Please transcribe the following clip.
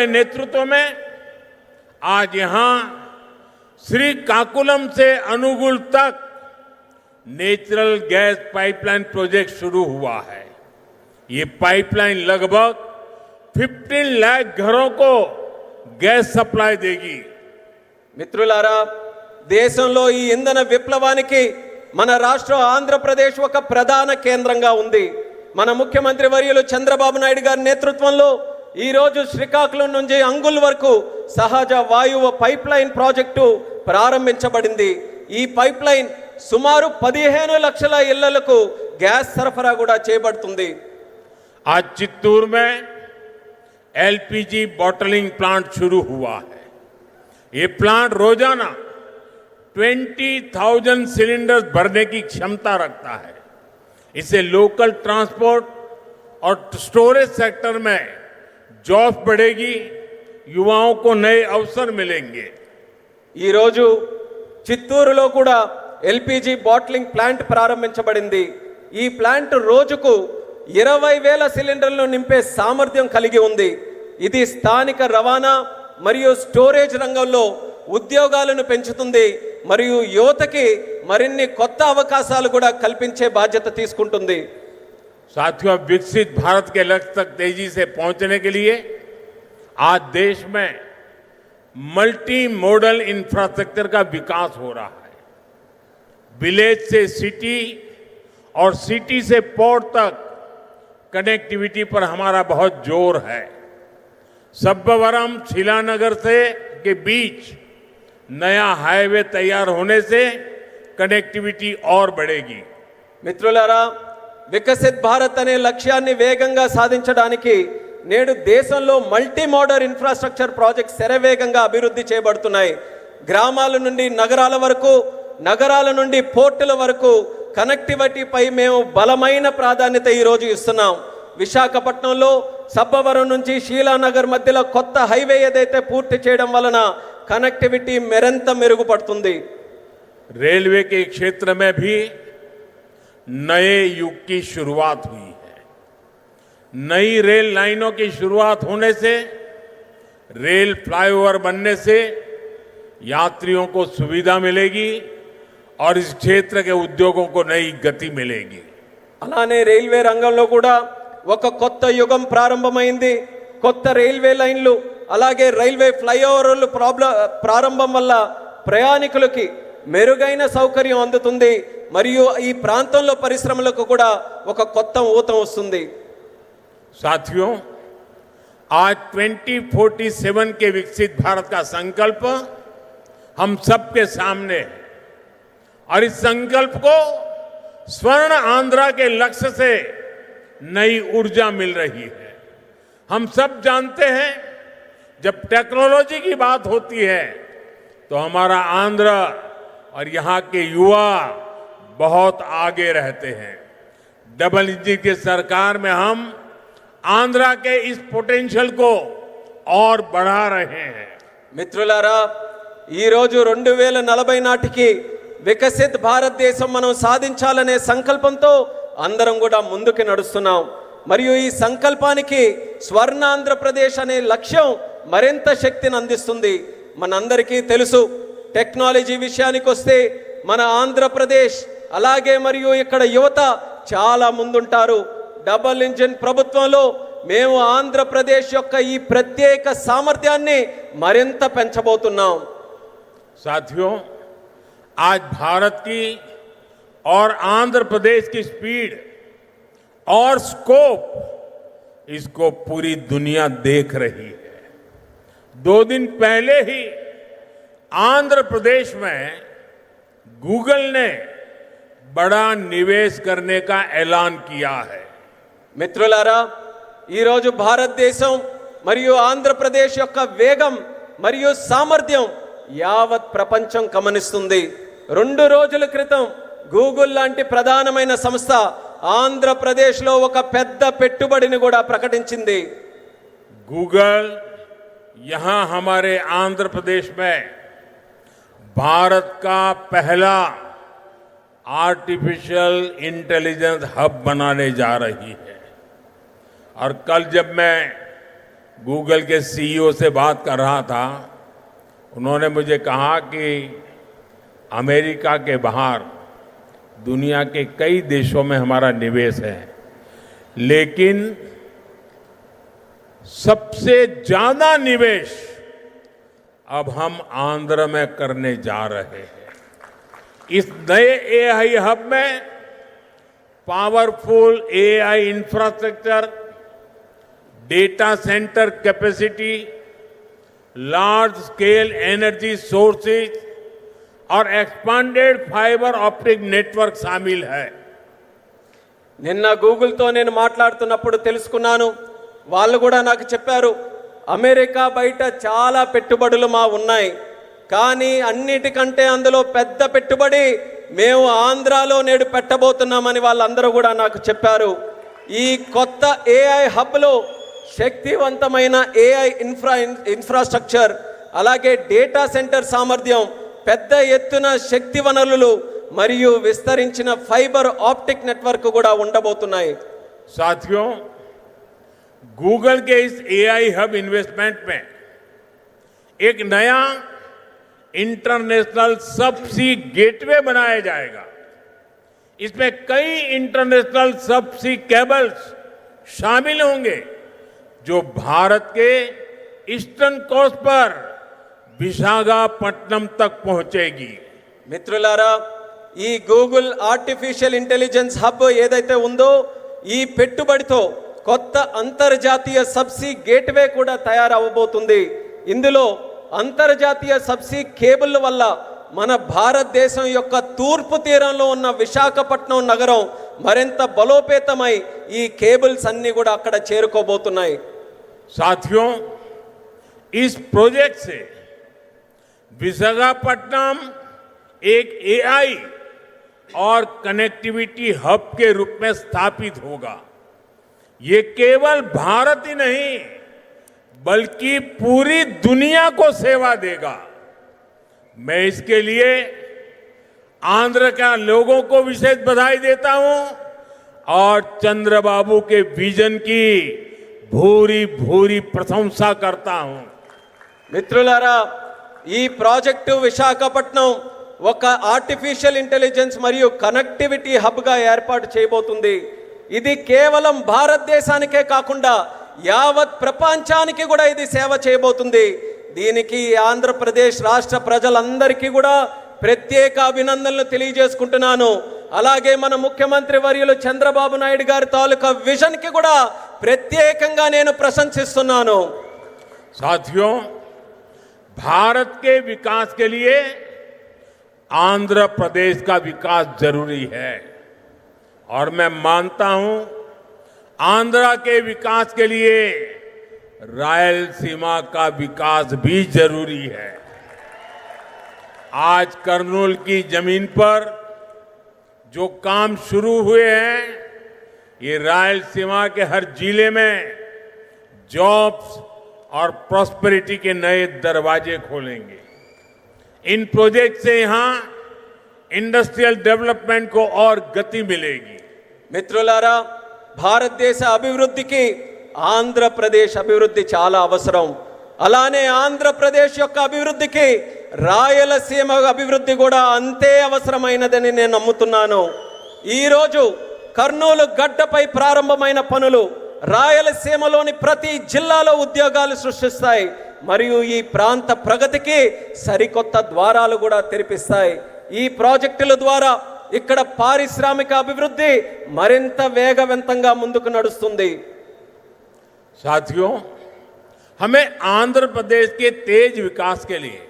के नेतृत्व में आज यहां श्री काकुलम से अनुगुल तक नेचुरल गैस पाइपलाइन प्रोजेक्ट शुरू हुआ है ये पाइपलाइन लगभग 15 लाख घरों को गैस सप्लाई देगी మిత్రులారా దేశంలో ఈ ఇంధన విప్లవానికి మన రాష్ట్రం ఆంధ్రప్రదేశ్ ఒక ప్రధాన కేంద్రంగా ఉంది మన ముఖ్యమంత్రి వర్యులు చంద్రబాబు నాయుడు గారి నేతృత్వంలో ఈ రోజు శ్రీకాకుళం నుంచి అంగుల్ వరకు సహజ వాయువు పైప్ లైన్ ప్రాజెక్టు ప్రారంభించబడింది ఈ పైప్ లైన్ సుమారు పదిహేను లక్షల ఇళ్లకు గ్యాస్ సరఫరా కూడా చేయబడుతుంది आज चित्तूर में एलपीजी बॉटलिंग प्लांट शुरू हुआ है ये प्लांट रोजाना 20,000 सिलेंडर्स भरने की क्षमता रखता है इससे लोकल ट्रांसपोर्ट और स्टोरेज सेक्टर में जॉब बढ़ेगी युवाओं को नए अवसर मिलेंगे ఈరోజు చిత్తూరులో కూడా ఎల్పిజి బాట్లింగ్ ప్లాంట్ ప్రారంభించబడింది ఈ ప్లాంట్ రోజుకు ఇరవై వేల సిలిండర్లు నింపే సామర్థ్యం కలిగి ఉంది ఇది స్థానిక రవాణా మరియు స్టోరేజ్ రంగంలో ఉద్యోగాలను పెంచుతుంది మరియు యువతకి మరిన్ని కొత్త అవకాశాలు కూడా కల్పించే బాధ్యత తీసుకుంటుంది साथियों, अब विकसित भारत के लक्ष्य तक तेज़ी से पहुँचने के लिए आज देश में मल्टी मॉडल इंफ्रास्ट्रक्चर का विकास हो रहा है। विलेज से सिटी और सिटी से पोर्ट तक कनेक्टिविटी पर हमारा बहुत ज़ोर है। सब्बवरम शिलानगर से के बीच नया हाईवे तैयार होने से कनेक्टिविटी और बढ़ेगी। मित्रों వికసిత్ భారత్ అనే లక్ష్యాన్ని వేగంగా సాధించడానికి నేడు దేశంలో మల్టీ మోడర్ ఇన్ఫ్రాస్ట్రక్చర్ ప్రాజెక్ట్ శరవేగంగా అభివృద్ధి చేయబడుతున్నాయి. గ్రామాల నుండి నగరాల వరకు నగరాల నుండి పోర్టుల వరకు కనెక్టివిటీపై మేము బలమైన ప్రాధాన్యత ఈరోజు ఇస్తున్నాం. విశాఖపట్నంలో సబ్బవరం నుంచి షీలానగర్ మధ్యలో కొత్త హైవే ఏదైతే పూర్తి చేయడం వలన కనెక్టివిటీ మరింత మెరుగుపడుతుంది. రైల్వేకి క్షేత్రమే భీ नए युग की शुरुआत हुई है नई रेल लाइनों की शुरुआत होने से रेल फ्लाईओवर बनने से यात्रियों को सुविधा मिलेगी और इस क्षेत्र के उद्योगों को नई गति मिलेगी అలానే రైల్వే రంగంలో కూడా ఒక కొత్త యుగం ప్రారంభమైంది కొత్త రైల్వే లైన్లు అలాగే రైల్వే ఫ్లైఓవర్లు ప్రాబ్లం ప్రారంభం వల్ల ప్రయాణికులకి మెరుగైన సౌకర్యం అందుతుంది మరియు ఈ ప్రాంతంలో పరిశ్రమలకు కూడా ఒక కొత్త ఊతం వస్తుంది साथियों आज 2047 के विकसित भारत का संकल्प हम सबके सामने है और इस संकल्प को स्वर्ण आंध्रा के लक्ष्य से नई ऊर्जा मिल रही है हम सब जानते हैं जब टेक्नोलॉजी की बात होती है तो हमारा आंध्र और यहाँ के युवा बहुत आगे रहते हैं डबल इंजन की सरकार में हम आंध्रा के इस पोटेंशियल को और बढ़ा रहे हैं మిత్రులారా ఈరోజు రెండు వేల నలభై నాటికి వికసిత్ భారతదేశం మనం సాధించాలనే సంకల్పంతో అందరం కూడా ముందుకు నడుస్తున్నాం మరియు ఈ సంకల్పానికి స్వర్ణ ఆంధ్రప్రదేశ్ అనే లక్ష్యం మరింత శక్తిని అందిస్తుంది మనందరికీ తెలుసు టెక్నాలజీ విషయానికి వస్తే మన ఆంధ్రప్రదేశ్ అలాగే మరియు ఇక్కడ యువత చాలా ముందుంటారు డబల్ ఇంజిన్ ప్రభుత్వంలో మేము ఆంధ్రప్రదేశ్ యొక్క ఈ ప్రత్యేక సామర్థ్యాన్ని మరింత పెంచబోతున్నాం साथियों आज भारत की और आंध्र प्रदेश की स्पीड और स्कोप इसको पूरी दुनिया देख रही है दो दिन पहले ही आंध्र प्रदेश में गूगल ने బడా నివేశ కర్నే కా ఎలాన్ కియా హై మిత్రులారా ఈరోజు భారతదేశం మరియు ఆంధ్రప్రదేశ్ యొక్క వేగం మరియు సామర్థ్యం యావత్ ప్రపంచం గమనిస్తుంది. రెండు రోజుల క్రితం గూగుల్ లాంటి ప్రధానమైన సంస్థ ఆంధ్రప్రదేశ్లో ఒక పెద్ద పెట్టుబడిని కూడా ప్రకటించింది. గూగుల్ యహా హమారే ఆంధ్రప్రదేశ్ మే భారత్ కా పహలా आर्टिफिशियल इंटेलिजेंस हब बनाने जा रही है। और कल जब मैं गूगल के सीईओ से बात कर रहा था, उन्होंने मुझे कहा कि अमेरिका के बाहर दुनिया के कई देशों में हमारा निवेश है, लेकिन सबसे ज़्यादा निवेश अब हम आंध्र में करने जा रहे हैं। इस नए एआई हब में powerful AI infrastructure data centre capacity large scale energy sources और एक्सपांडेड फाइबर ऑप्टिक नेटवर्क शामिल है నిన్న గూగుల్తో నేను మాట్లాడుతున్నప్పుడు తెలుసుకున్నాను వాళ్ళు కూడా నాకు చెప్పారు అమెరికా బయట చాలా పెట్టుబడులు మా ఉన్నాయి కానీ అన్నిటికంటే అందులో పెద్ద పెట్టుబడి మేము ఆంధ్రాలో నేడు పెట్టబోతున్నామని వాళ్ళందరూ కూడా నాకు చెప్పారు ఈ కొత్త ఏఐ హబ్లో శక్తివంతమైన ఏఐ ఇన్ఫ్రా ఇన్ఫ్రాస్ట్రక్చర్ అలాగే డేటా సెంటర్ సామర్థ్యం పెద్ద ఎత్తున శక్తి వనరులు మరియు విస్తరించిన ఫైబర్ ఆప్టిక్ నెట్వర్క్ కూడా ఉండబోతున్నాయి साथियों गूगल के इस एआई हब इन्वेस्टमेंट में एक नया इंटरनेशनल सबसी गेटवे बनाया जाएगा इसमें कई इंटरनेशनल सबसी केबल्स शामिल होंगे जो भारत के ईस्टर्न कोस्ट पर विशाखापट्टनम तक पहुंचेगी మిత్రులారా ఈ గూగుల్ ఆర్టిఫిషియల్ ఇంటెలిజెన్స్ హబ్ ఏదైతే ఉందో ఈ పెట్టుబడితో కొత్త అంతర్జాతీయ సబ్సీ గేట్వే కూడా తయారవబోతుంది ఇందులో అంతర్జాతీయ సబ్సీ కేబుల్ వల్ల మన భారతదేశం యొక్క తూర్పు తీరంలో ఉన్న విశాఖపట్నం నగరం మరింత బలోపేతమై ఈ కేబుల్స్ అన్ని కూడా అక్కడ చేరుకోబోతున్నాయి साथियों इस प्रोजेक्ट से विशाखापट्टनम एक एआई और कनेक्टिविटी हब के रूप में स्थापित होगा ये केवल भारत ही नहीं बल्कि पूरी दुनिया को सेवा देगा मैं इसके लिए आंध्र का लोगों को विशेष बधाई देता हूं और चंद्रबाबू के विजन की भूरी भूरी प्रशंसा करता हूं మిత్రులారా ఈ ప్రాజెక్టు విశాఖపట్నం ఒక ఆర్టిఫిషియల్ ఇంటెలిజెన్స్ మరియు కనెక్టివిటీ హబ్గా ఏర్పాటు చేయబోతుంది ఇది కేవలం భారతదేశానికే కాకుండా యావత్ ప్రపంచానికి కూడా ఇది సేవ చేయబోతుంది దీనికి ఆంధ్రప్రదేశ్ రాష్ట్ర ప్రజలందరికీ కూడా ప్రత్యేక అభినందనలు తెలియజేసుకుంటున్నాను అలాగే మన ముఖ్యమంత్రి వర్యులు చంద్రబాబు నాయుడు గారి తాలూకా విజన్కి కూడా ప్రత్యేకంగా నేను ప్రశంసిస్తున్నాను साथियों भारत के विकास के लिए आंध्र प्रदेश का विकास जरूरी है और मैं मानता हूं आंध्रा के विकास के लिए रायल सीमा का विकास भी ज़रूरी है। आज कर्नूल की ज़मीन पर जो काम शुरू हुए हैं, ये रायलसीमा के हर ज़िले में जॉब्स और प्रॉस्पेरिटी के नए दरवाजे खोलेंगे। इन प्रोजेक्ट से यहाँ इंडस्ट्रियल डेवलपमेंट को और गति मिलेगी। मित्रों, लारा భారతదేశ అభివృద్ధికి ఆంధ్రప్రదేశ్ అభివృద్ధి చాలా అవసరం. అలానే ఆంధ్రప్రదేశ్ యొక్క అభివృద్ధికి రాయలసీమ అభివృద్ధి కూడా అంతే అవసరమైనదని నేను నమ్ముతున్నాను. ఈరోజు కర్నూలు గడ్డపై ప్రారంభమైన పనులు రాయలసీమలోని ప్రతి జిల్లాలో ఉద్యోగాలు సృష్టిస్తాయి. మరియు ఈ ప్రాంత ప్రగతికి సరికొత్త ద్వారాలు కూడా తెరిపిస్తాయి. ఈ ప్రాజెక్టుల ద్వారా ఇక్కడ పారిశ్రామిక అభివృద్ధి మరింత వేగవంతంగా ముందుకు నడుస్తుంది साथियों हमें आंध्र प्रदेश के तेज विकास के लिए